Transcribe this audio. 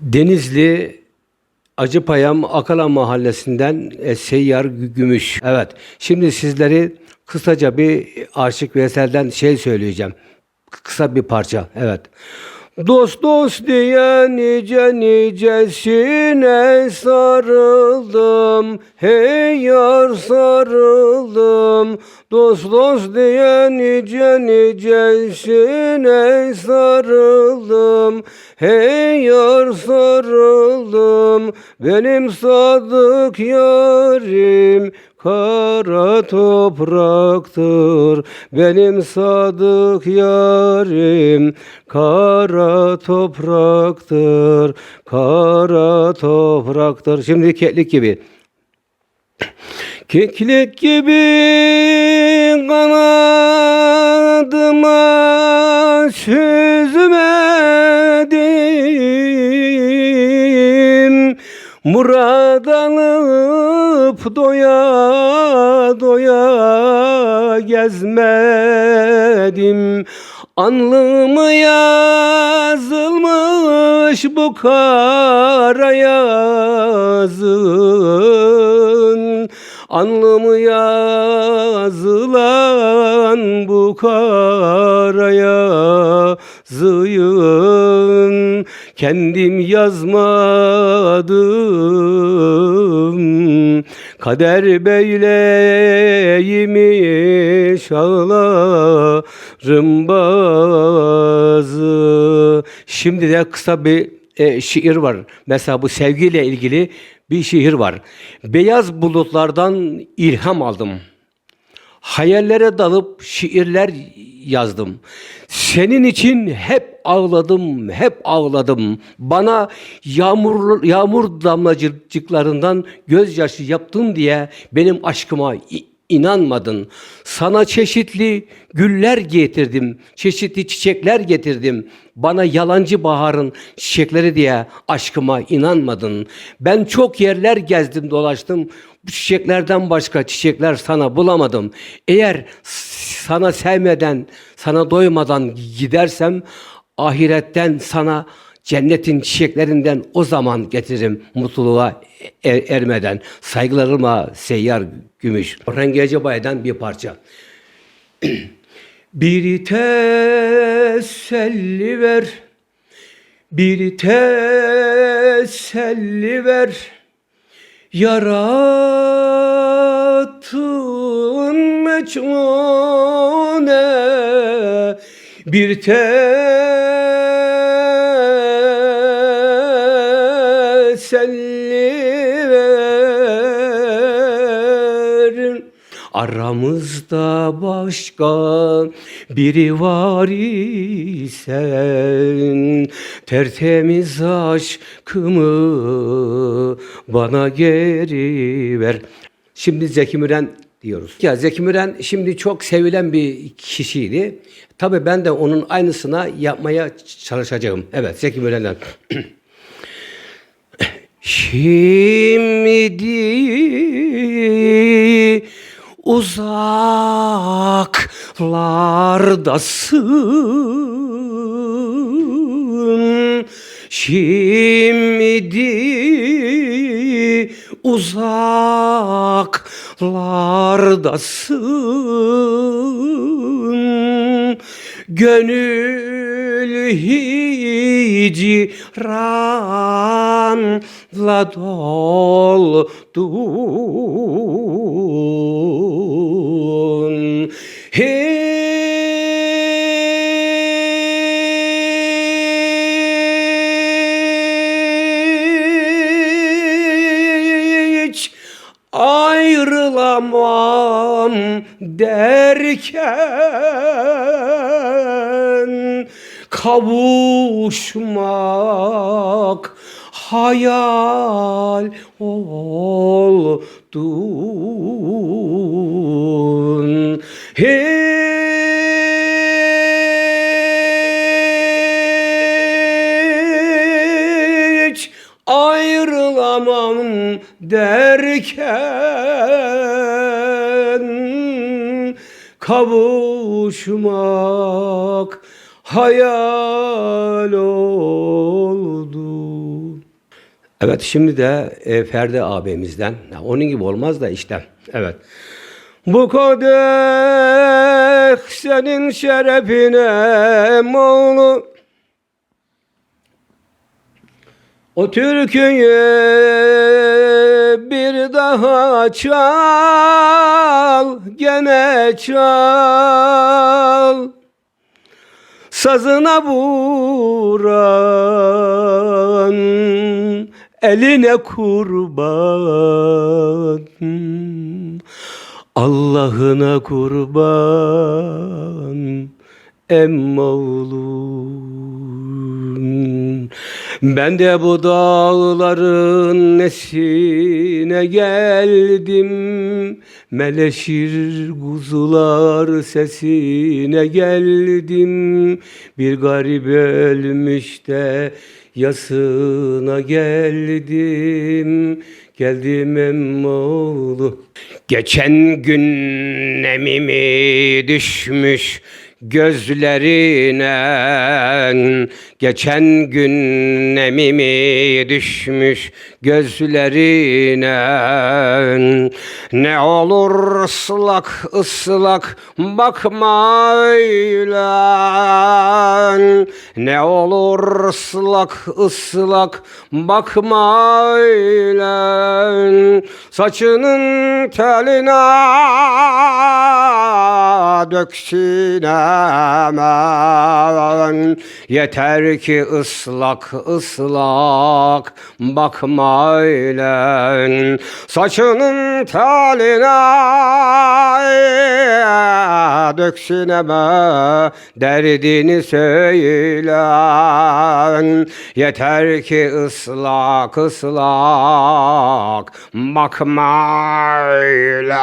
Denizli Acıpayam Akala Mahallesi'nden e, Seyyar Gü- Gümüş. Evet. Şimdi sizleri kısaca bir Aşık Veysel'den şey söyleyeceğim. Kısa bir parça. Evet. Dost dost diye nice nicesine sarıldım. Hey yar sarıldım. Dost dost diye nice nicesine sarıldım. Hey yar sarıldım. Benim sadık yarim Kara topraktır. Benim sadık yarim Kara topraktır, kara topraktır. Şimdi keklik gibi. Keklik gibi kanadıma süzmedim. Murad doya doya gezmedim. Anlımı yazılmış bu kara yazın. Anlımı yazılan bu kara yazıyın Kendim yazmadım Kader beyleymiş ağlarım bazı Şimdi de kısa bir e, şiir var. Mesela bu sevgiyle ilgili bir şiir var. Beyaz bulutlardan ilham aldım. Hayallere dalıp şiirler yazdım. Senin için hep ağladım, hep ağladım. Bana yağmur yağmur damlacıklarından gözyaşı yaptın diye benim aşkıma inanmadın. Sana çeşitli güller getirdim, çeşitli çiçekler getirdim. Bana yalancı baharın çiçekleri diye aşkıma inanmadın. Ben çok yerler gezdim, dolaştım. Bu çiçeklerden başka çiçekler sana bulamadım. Eğer sana sevmeden, sana doymadan gidersem ahiretten sana cennetin çiçeklerinden o zaman getiririm mutluluğa er- ermeden. Saygılarıma seyyar gümüş. Orhan Gencebay'dan bir parça. bir teselli ver, bir teselli ver. Yarattın meçhune bir teselli Aramızda başka biri var isen Tertemiz aşkımı bana geri ver Şimdi Zeki Müren diyoruz. Ya Zeki Müren şimdi çok sevilen bir kişiydi. Tabii ben de onun aynısına yapmaya çalışacağım. Evet Zeki Müren'den. Şimdi uzaklardasın. Şimdi uzaklardasın Gönül hicranla doldun. Hiç ayrılamam derken kavuşmak hayal oldun. Hiç ayrılamam derken kavuşmak hayal oldu. Evet şimdi de e, Ferdi abimizden. Ya, onun gibi olmaz da işte. Evet. Bu kadeh senin şerefine Moğlu. O türküyü bir daha çal, gene çal. Sazına vuran eline kurban. Allah'ına kurban Emmoğlum Ben de bu dağların nesine geldim. Meleşir kuzular sesine geldim. Bir garip ölmüş de yasına geldim. Geldim emmoğlu Geçen gün nemimi düşmüş gözlerine Geçen gün nemimi düşmüş gözlerine Ne olur ıslak ıslak bakma öyle Ne olur ıslak ıslak bakma öyle. Saçının teline döksün hemen. Yeter ki ıslak ıslak bakma öyle. Saçının teline döksün hemen Derdini söyle Yeter ki ıslak ıslak bakma öyle